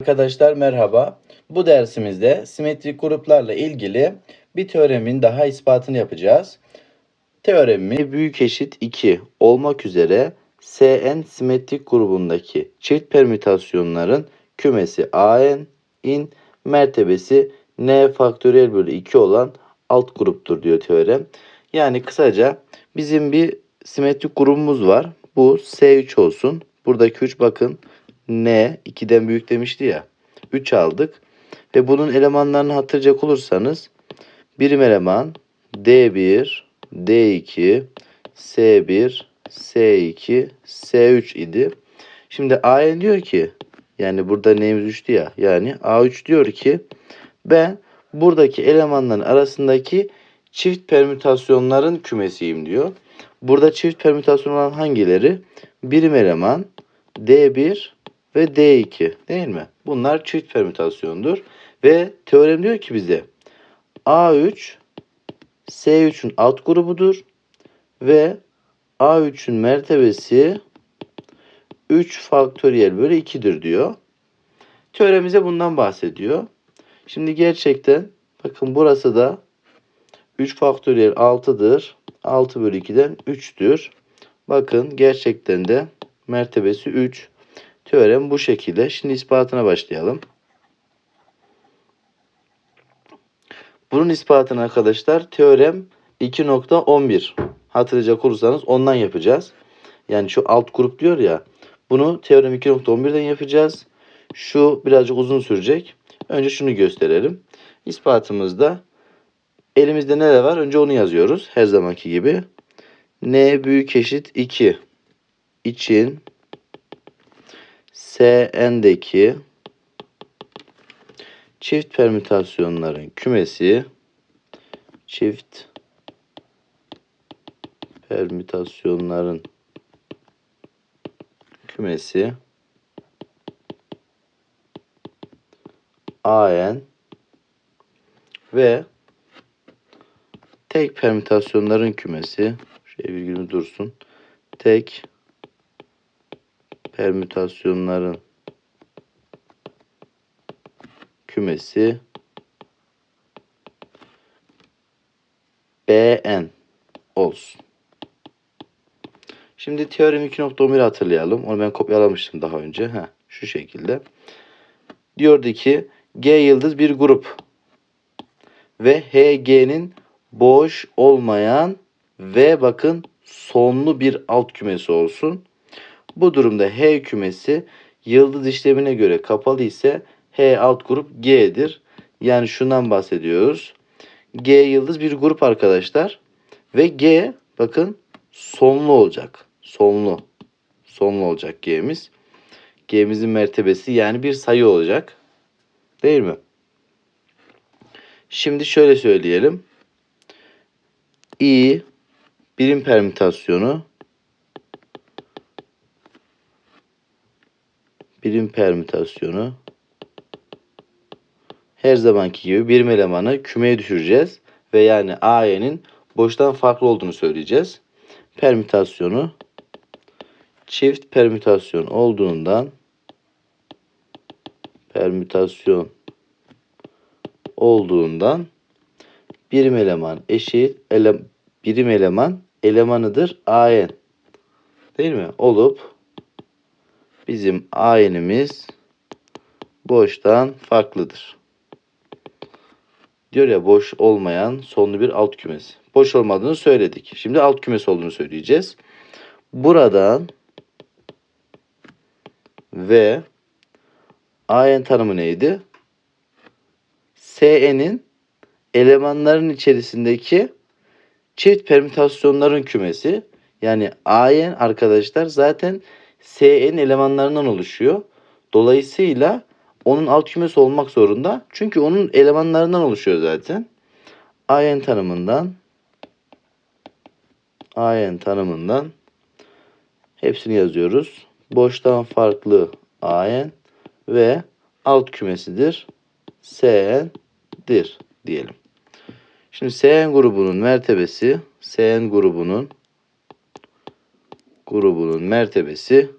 Arkadaşlar merhaba. Bu dersimizde simetrik gruplarla ilgili bir teoremin daha ispatını yapacağız. Teoremi büyük eşit 2 olmak üzere Sn simetrik grubundaki çift permütasyonların kümesi An in mertebesi n faktöriyel bölü 2 olan alt gruptur diyor teorem. Yani kısaca bizim bir simetrik grubumuz var. Bu S3 olsun. Buradaki 3 bakın n 2'den büyük demişti ya. 3 aldık. Ve bunun elemanlarını hatırlayacak olursanız birim eleman D1, D2, S1, S2, S3 idi. Şimdi AN diyor ki yani burada neyimiz 3'tü ya. Yani A3 diyor ki ben buradaki elemanların arasındaki çift permütasyonların kümesiyim diyor. Burada çift permütasyon olan hangileri? Birim eleman D1 ve D2 değil mi? Bunlar çift permütasyondur. Ve teorem diyor ki bize A3 S3'ün alt grubudur ve A3'ün mertebesi 3 faktöriyel bölü 2'dir diyor. Teoremize bundan bahsediyor. Şimdi gerçekten bakın burası da 3 faktöriyel 6'dır. 6 bölü 2'den 3'tür. Bakın gerçekten de mertebesi 3. Teorem bu şekilde. Şimdi ispatına başlayalım. Bunun ispatını arkadaşlar teorem 2.11 hatırlayacak olursanız ondan yapacağız. Yani şu alt grup diyor ya. Bunu teorem 2.11'den yapacağız. Şu birazcık uzun sürecek. Önce şunu gösterelim. İspatımızda elimizde neler var? Önce onu yazıyoruz. Her zamanki gibi. n büyük eşit 2 için Sn'deki çift permütasyonların kümesi çift permütasyonların kümesi AN ve tek permütasyonların kümesi şey virgülü dursun. Tek permütasyonların kümesi Bn olsun. Şimdi teorem 2.11 hatırlayalım. Onu ben kopyalamıştım daha önce. Heh, şu şekilde. Diyordu ki G yıldız bir grup ve HG'nin boş olmayan ve bakın sonlu bir alt kümesi olsun. Bu durumda H kümesi yıldız işlemine göre kapalı ise H alt grup G'dir. Yani şundan bahsediyoruz. G yıldız bir grup arkadaşlar. Ve G bakın sonlu olacak. Sonlu. Sonlu olacak G'miz. G'mizin mertebesi yani bir sayı olacak. Değil mi? Şimdi şöyle söyleyelim. I birim permütasyonu birim permütasyonu her zamanki gibi birim elemanı kümeye düşüreceğiz ve yani AY'nin boştan farklı olduğunu söyleyeceğiz. Permütasyonu çift permütasyon olduğundan permütasyon olduğundan birim eleman eşit ele, birim eleman elemanıdır AN. Değil mi? Olup bizim AN'imiz boştan farklıdır. Diyor ya boş olmayan sonlu bir alt kümesi. Boş olmadığını söyledik. Şimdi alt kümesi olduğunu söyleyeceğiz. Buradan ve AN tanımı neydi? SN'in elemanların içerisindeki çift permütasyonların kümesi. Yani AN arkadaşlar zaten SN elemanlarından oluşuyor. Dolayısıyla onun alt kümesi olmak zorunda. Çünkü onun elemanlarından oluşuyor zaten. AN tanımından AN tanımından hepsini yazıyoruz. Boştan farklı AN ve alt kümesidir. SN'dir diyelim. Şimdi SN grubunun mertebesi SN grubunun grubunun mertebesi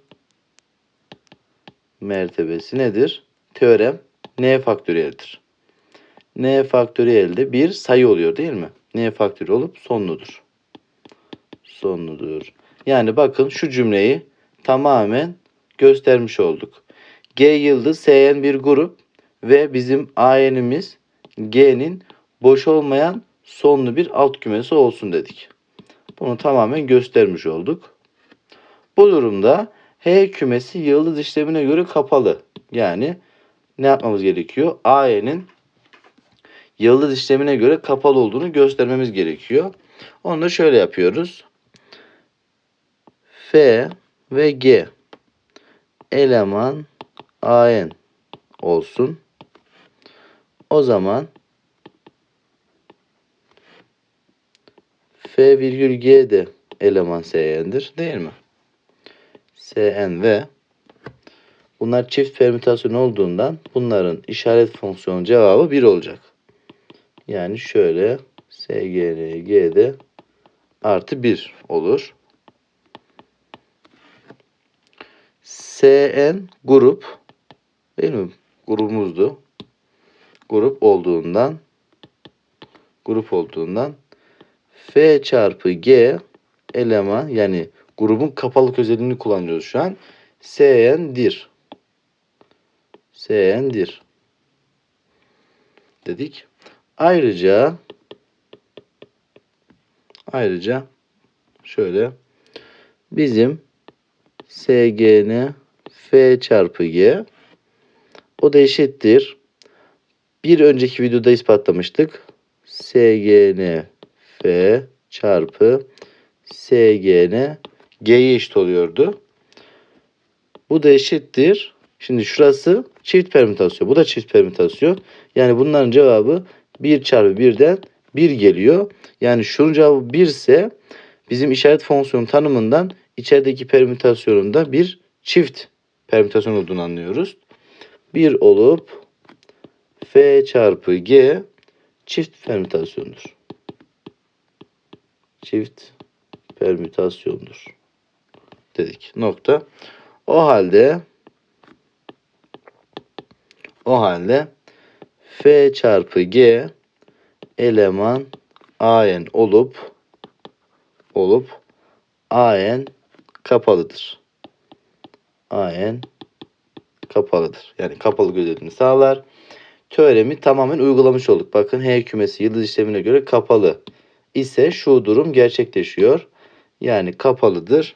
mertebesi nedir? teorem n faktöriyeldir. n faktöriyelde bir sayı oluyor değil mi? n faktöriyel olup sonludur. Sonludur. Yani bakın şu cümleyi tamamen göstermiş olduk. G yıldız S'n bir grup ve bizim AN'imiz G'nin boş olmayan sonlu bir alt kümesi olsun dedik. Bunu tamamen göstermiş olduk. Bu durumda H kümesi yıldız işlemine göre kapalı. Yani ne yapmamız gerekiyor? AE'nin yıldız işlemine göre kapalı olduğunu göstermemiz gerekiyor. Onu da şöyle yapıyoruz. F ve G eleman AN olsun. O zaman F virgül G de eleman SN'dir değil mi? SN ve bunlar çift permütasyon olduğundan bunların işaret fonksiyonu cevabı 1 olacak. Yani şöyle SGN G'de artı 1 olur. SN grup değil mi? Grubumuzdu. Grup olduğundan grup olduğundan F çarpı G eleman yani grubun kapalık özelliğini kullanıyoruz şu an. SN'dir. SN'dir. Dedik. Ayrıca ayrıca şöyle bizim SGN F çarpı G o da eşittir. Bir önceki videoda ispatlamıştık. SGN F çarpı SGN G'ye eşit oluyordu. Bu da eşittir. Şimdi şurası çift permütasyon. Bu da çift permütasyon. Yani bunların cevabı 1 çarpı 1'den 1 geliyor. Yani şunun cevabı 1 ise bizim işaret fonksiyonu tanımından içerideki permütasyonun da bir çift permütasyon olduğunu anlıyoruz. 1 olup F çarpı G çift permütasyondur. Çift permütasyondur. Dedik. Nokta. O halde o halde F çarpı G eleman AN olup olup AN kapalıdır. AN kapalıdır. Yani kapalı özelliğini sağlar. Teoremi tamamen uygulamış olduk. Bakın H kümesi yıldız işlemine göre kapalı ise şu durum gerçekleşiyor. Yani kapalıdır.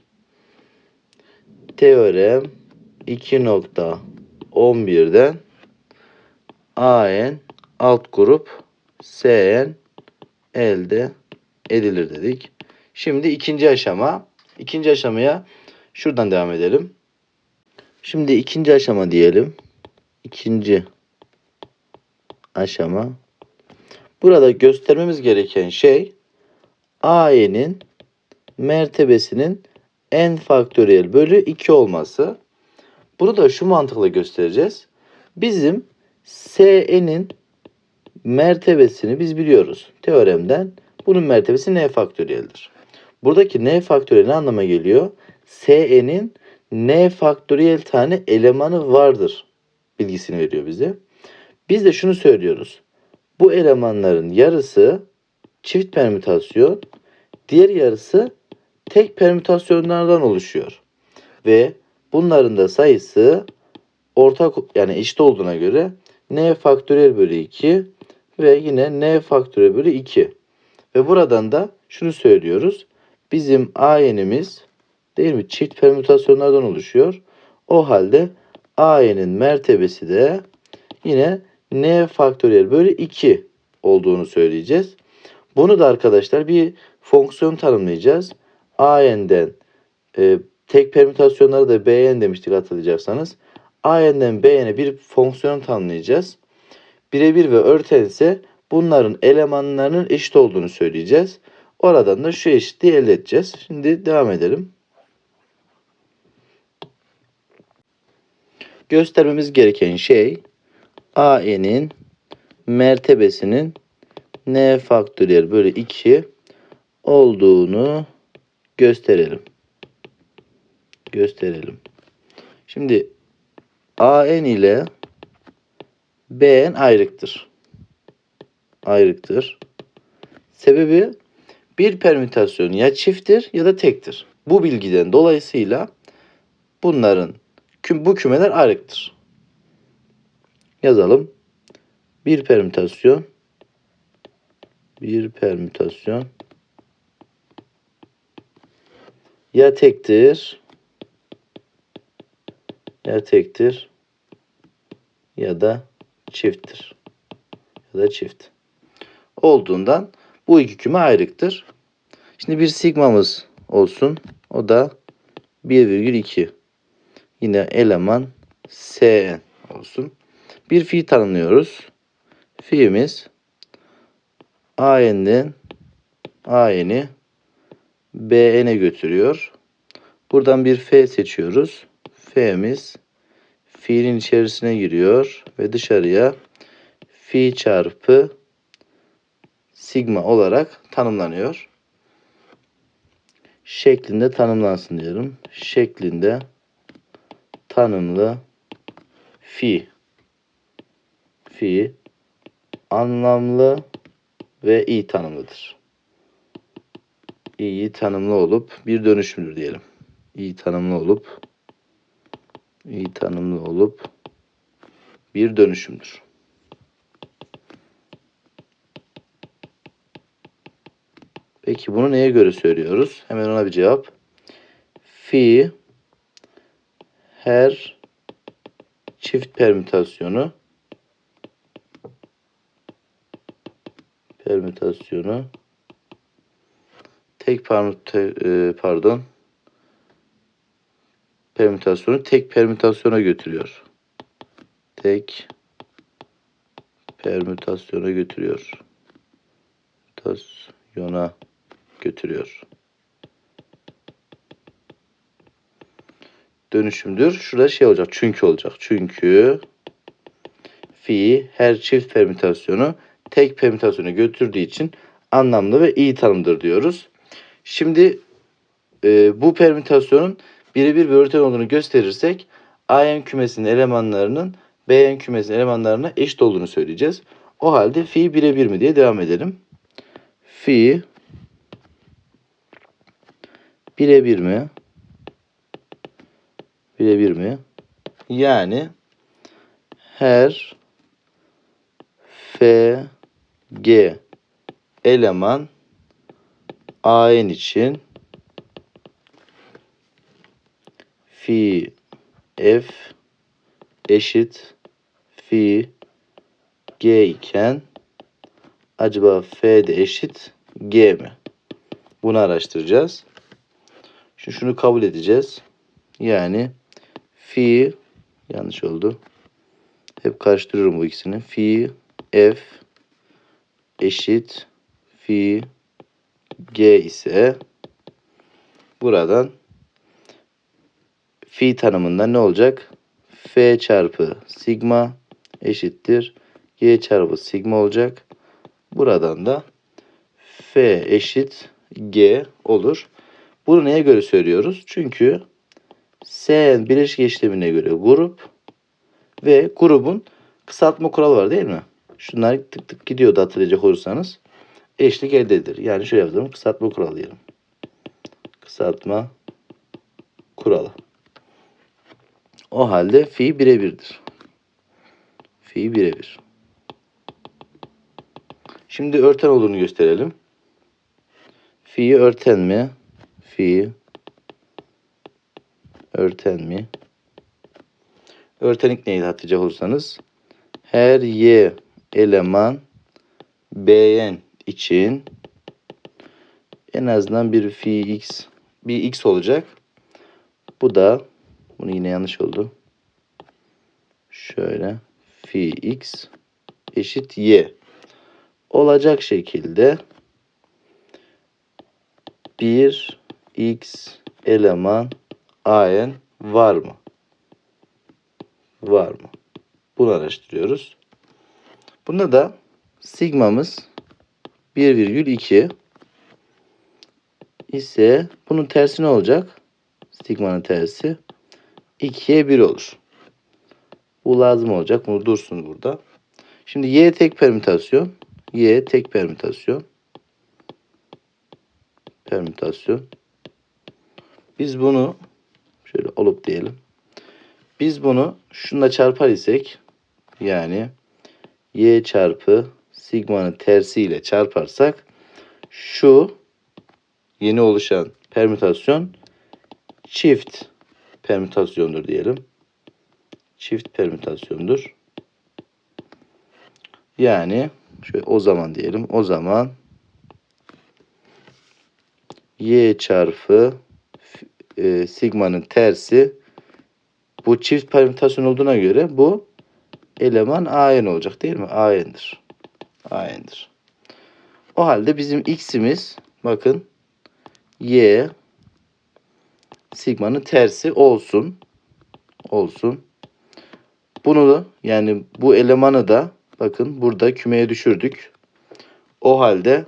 Teorem 2.11'den AN alt grup SN elde edilir dedik. Şimdi ikinci aşama. İkinci aşamaya şuradan devam edelim. Şimdi ikinci aşama diyelim. İkinci aşama. Burada göstermemiz gereken şey AE'nin mertebesinin n faktöriyel bölü 2 olması. Bunu da şu mantıkla göstereceğiz. Bizim SN'in mertebesini biz biliyoruz teoremden. Bunun mertebesi n faktöriyeldir. Buradaki n faktöriyel ne anlama geliyor? SN'in n faktöriyel tane elemanı vardır bilgisini veriyor bize. Biz de şunu söylüyoruz. Bu elemanların yarısı çift permütasyon, diğer yarısı tek permütasyonlardan oluşuyor. Ve bunların da sayısı ortak yani eşit olduğuna göre n faktöriyel bölü 2 ve yine n faktöriyel bölü 2. Ve buradan da şunu söylüyoruz. Bizim AN'imiz değil mi çift permütasyonlardan oluşuyor. O halde AN'in mertebesi de yine n faktöriyel bölü 2 olduğunu söyleyeceğiz. Bunu da arkadaşlar bir fonksiyon tanımlayacağız. AN'den e, tek permütasyonları da BN demiştik hatırlayacaksanız. AN'den BN'e bir fonksiyon tanımlayacağız. Birebir ve örten ise bunların elemanlarının eşit olduğunu söyleyeceğiz. Oradan da şu eşitliği elde edeceğiz. Şimdi devam edelim. Göstermemiz gereken şey AN'in mertebesinin n faktöriyel bölü 2 olduğunu gösterelim. Gösterelim. Şimdi AN ile Bn ayrıktır. Ayrıktır. Sebebi bir permütasyon ya çifttir ya da tektir. Bu bilgiden dolayısıyla bunların bu kümeler ayrıktır. Yazalım. Bir permütasyon bir permütasyon ya tektir ya tektir ya da çifttir. Ya da çift. Olduğundan bu iki küme ayrıktır. Şimdi bir sigmamız olsun. O da 1,2. Yine eleman Sn olsun. Bir fi tanımlıyoruz. Fi'miz AN'den AN'i BN'e götürüyor. Buradan bir F seçiyoruz. F'miz fiilin içerisine giriyor ve dışarıya fi çarpı sigma olarak tanımlanıyor. Şeklinde tanımlansın diyorum. Şeklinde tanımlı fi fi anlamlı ve iyi tanımlıdır. İyi tanımlı olup bir dönüşümdür diyelim. İyi tanımlı olup iyi tanımlı olup bir dönüşümdür. Peki bunu neye göre söylüyoruz? Hemen ona bir cevap. Fi her çift permütasyonu permütasyonu tek permüte, e, pardon permütasyonu tek permütasyona götürüyor. Tek permütasyona götürüyor. Permütasyona götürüyor. Dönüşümdür. Şurada şey olacak. Çünkü olacak. Çünkü fi her çift permütasyonu tek permütasyona götürdüğü için anlamlı ve iyi tanımdır diyoruz. Şimdi e, bu permütasyonun birebir bir örten olduğunu gösterirsek AN kümesinin elemanlarının BN kümesinin elemanlarına eşit olduğunu söyleyeceğiz. O halde fi birebir mi diye devam edelim. Fi birebir mi? Birebir mi? Yani her F G eleman AN için fi F eşit fi G iken acaba F de eşit G mi? Bunu araştıracağız. Şimdi şunu kabul edeceğiz. Yani fi yanlış oldu. Hep karıştırıyorum bu ikisini. Fi F eşit fi G ise buradan fi tanımında ne olacak? F çarpı sigma eşittir. G çarpı sigma olacak. Buradan da F eşit G olur. Bunu neye göre söylüyoruz? Çünkü S bileşik işlemine göre grup ve grubun kısaltma kuralı var değil mi? Şunlar tık tık gidiyordu hatırlayacak olursanız. Eşlik elde edilir. Yani şöyle yazalım. Kısaltma kuralı diyelim. Kısaltma kuralı. O halde fi birebirdir. Fi birebir. Şimdi örten olduğunu gösterelim. Fi örten mi? Fi örten mi? Örtenik neydi hatırlayacak olursanız? Her y eleman bn için en azından bir fi x bir x olacak. Bu da bunu yine yanlış oldu. Şöyle fi x eşit y olacak şekilde bir x eleman an var mı? Var mı? Bunu araştırıyoruz. Bunda da sigmamız 1,2 ise bunun tersi ne olacak? Sigmanın tersi 2'ye 1 olur. Bu lazım olacak. Bunu dursun burada. Şimdi y tek permütasyon. Y tek permütasyon. Permütasyon. Biz bunu şöyle olup diyelim. Biz bunu şununla çarpar isek yani y çarpı sigmanın tersiyle çarparsak şu yeni oluşan permütasyon çift permütasyondur diyelim. Çift permütasyondur. Yani şöyle o zaman diyelim. O zaman y çarpı e, sigmanın tersi bu çift permütasyon olduğuna göre bu eleman AN olacak değil mi? AN'dir. AN'dir. O halde bizim x'imiz bakın y sigmanın tersi olsun. Olsun. Bunu da yani bu elemanı da bakın burada kümeye düşürdük. O halde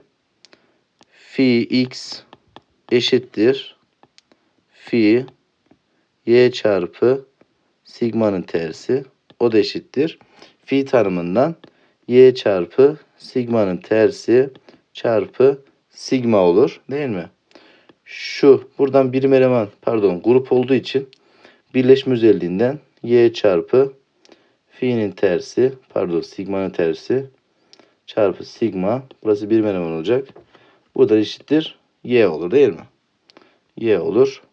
fi x eşittir fi y çarpı sigmanın tersi o da eşittir. Fi tanımından y çarpı sigmanın tersi çarpı sigma olur değil mi? Şu buradan birim eleman pardon grup olduğu için birleşme özelliğinden y çarpı fi'nin tersi pardon sigmanın tersi çarpı sigma burası birim eleman olacak. Bu da eşittir y olur değil mi? y olur.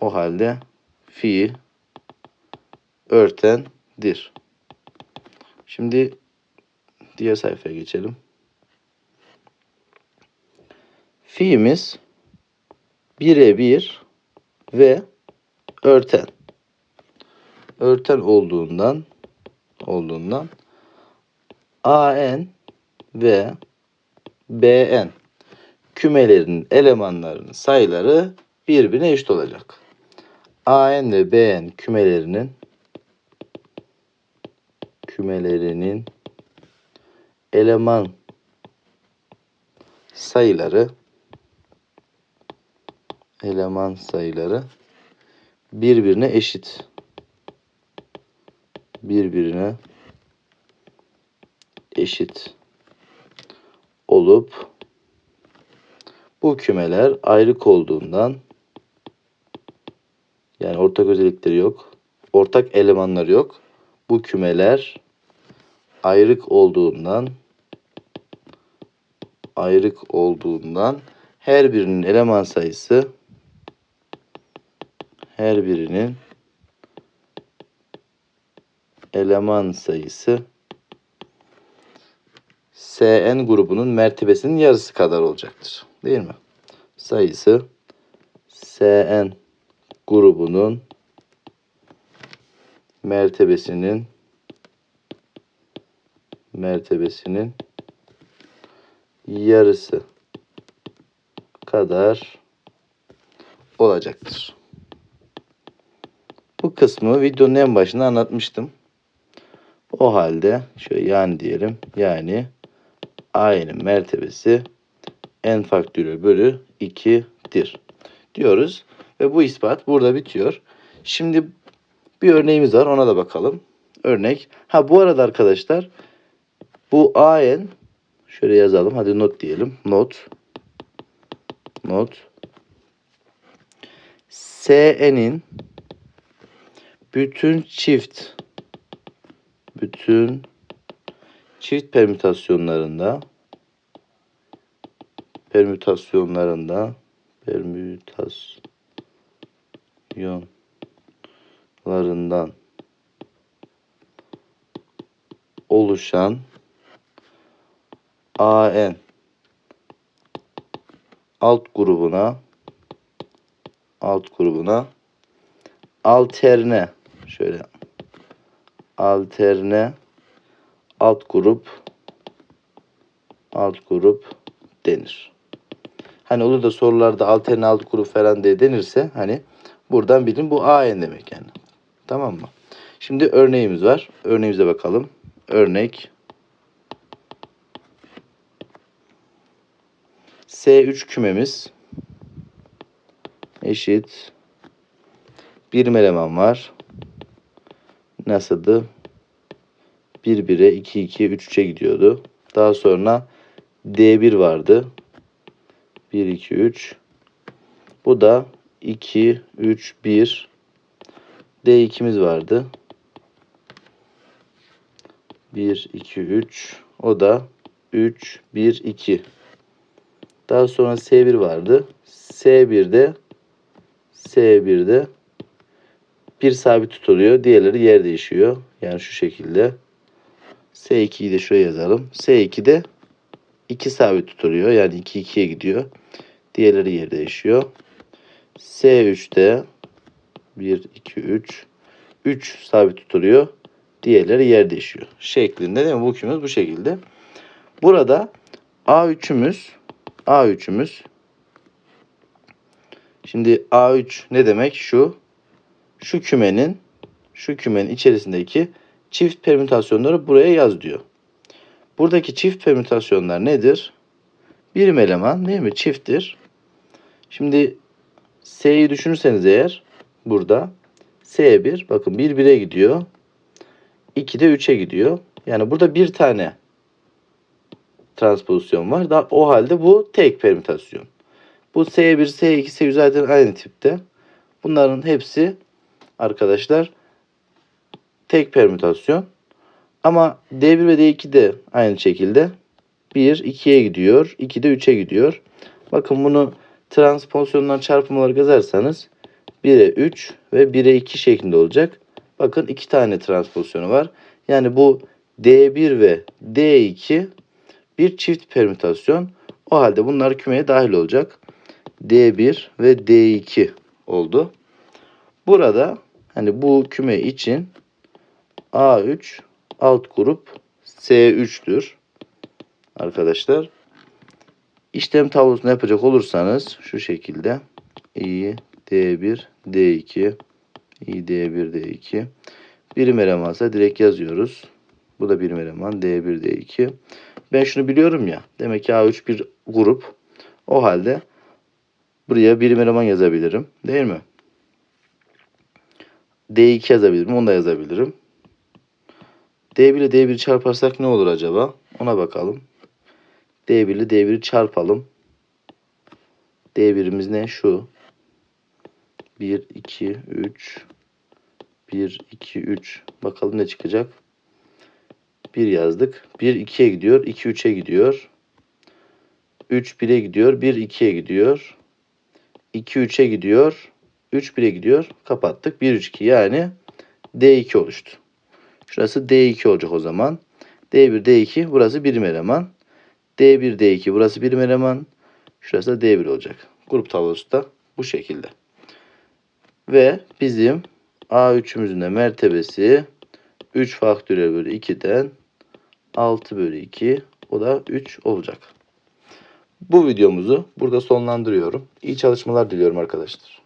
O halde fi örtendir. Şimdi diğer sayfaya geçelim. Fi'miz birebir ve örten. Örten olduğundan olduğundan AN ve BN kümelerinin elemanlarının sayıları birbirine eşit olacak. AN ve BN kümelerinin kümelerinin eleman sayıları eleman sayıları birbirine eşit. Birbirine eşit olup bu kümeler ayrık olduğundan yani ortak özellikleri yok. Ortak elemanları yok. Bu kümeler ayrık olduğundan ayrık olduğundan her birinin eleman sayısı her birinin eleman sayısı Sn grubunun mertebesinin yarısı kadar olacaktır. Değil mi? Sayısı Sn grubunun mertebesinin mertebesinin yarısı kadar olacaktır. Bu kısmı videonun en başında anlatmıştım. O halde şöyle yani diyelim. Yani a'nın mertebesi n faktöriyel bölü 2'dir diyoruz. Ve bu ispat burada bitiyor. Şimdi bir örneğimiz var. Ona da bakalım. Örnek. Ha bu arada arkadaşlar bu an şöyle yazalım. Hadi not diyelim. Not. Not. SN'in bütün çift bütün çift permütasyonlarında permütasyonlarında permütasyonlarından oluşan AN alt grubuna alt grubuna alterne şöyle alterne alt grup alt grup denir. Hani olur da sorularda alterne alt grup falan diye denirse hani buradan bilin bu AN demek yani. Tamam mı? Şimdi örneğimiz var. Örneğimize bakalım. Örnek S3 kümemiz eşit bir eleman var. Nasıldı? 1 1'e 2 2'ye 3 3'e gidiyordu. Daha sonra D1 vardı. 1 2 3. Bu da 2 3 1. D2'miz vardı. 1 2 3. O da 3 1 2. Daha sonra S1 vardı. S1'de S1'de bir sabit tutuluyor. Diğerleri yer değişiyor. Yani şu şekilde. S2'yi de şuraya yazalım. S2'de 2 sabit tutuluyor. Yani 2 2'ye gidiyor. Diğerleri yer değişiyor. S3'te 1 2 3 3 sabit tutuluyor. Diğerleri yer değişiyor. Şeklinde değil mi? Bu kümemiz bu şekilde. Burada A3'ümüz A3'ümüz Şimdi A3 ne demek? Şu şu kümenin şu kümenin içerisindeki çift permütasyonları buraya yaz diyor. Buradaki çift permütasyonlar nedir? Birim eleman değil mi? Çifttir. Şimdi S'yi düşünürseniz eğer burada S1 bakın 1 1'e gidiyor. 2 de 3'e gidiyor. Yani burada bir tane transpozisyon var. Daha, o halde bu tek permütasyon. Bu S1, S2, S3 zaten aynı tipte. Bunların hepsi arkadaşlar tek permütasyon. Ama D1 ve D2 de aynı şekilde 1 2'ye gidiyor, 2 de 3'e gidiyor. Bakın bunu transpozisyonlar çarpımları yazarsanız 1'e 3 ve 1'e 2 şeklinde olacak. Bakın iki tane transpozisyonu var. Yani bu D1 ve D2 bir çift permütasyon. O halde bunlar kümeye dahil olacak. D1 ve D2 oldu. Burada hani bu küme için A3 alt grup S3'tür. Arkadaşlar işlem tablosunu yapacak olursanız şu şekilde i D1 D2 i D1 D2 birim elemansa direkt yazıyoruz. Bu da birim eleman D1 D2. Ben şunu biliyorum ya. Demek ki A3 bir grup. O halde buraya birim eleman yazabilirim. Değil mi? D2 yazabilirim. Onu da yazabilirim. D1 ile D1 çarparsak ne olur acaba? Ona bakalım. D1 ile D1'i çarpalım. D1'imiz ne? Şu. 1, 2, 3. 1, 2, 3. Bakalım ne çıkacak. 1 yazdık. 1, 2'ye gidiyor. 2, 3'e gidiyor. 3, 1'e gidiyor. 1, 2'ye gidiyor. 2, 3'e gidiyor. 3, 1'e gidiyor. Kapattık. 1, 3, 2 yani D2 oluştu. Şurası D2 olacak o zaman. D1, D2 burası birim eleman. D1, D2 burası birim eleman. Şurası da D1 olacak. Grup tablosu da bu şekilde. Ve bizim A3'ümüzün de mertebesi 3 faktöriyel bölü 2'den 6 bölü 2 o da 3 olacak. Bu videomuzu burada sonlandırıyorum. İyi çalışmalar diliyorum arkadaşlar.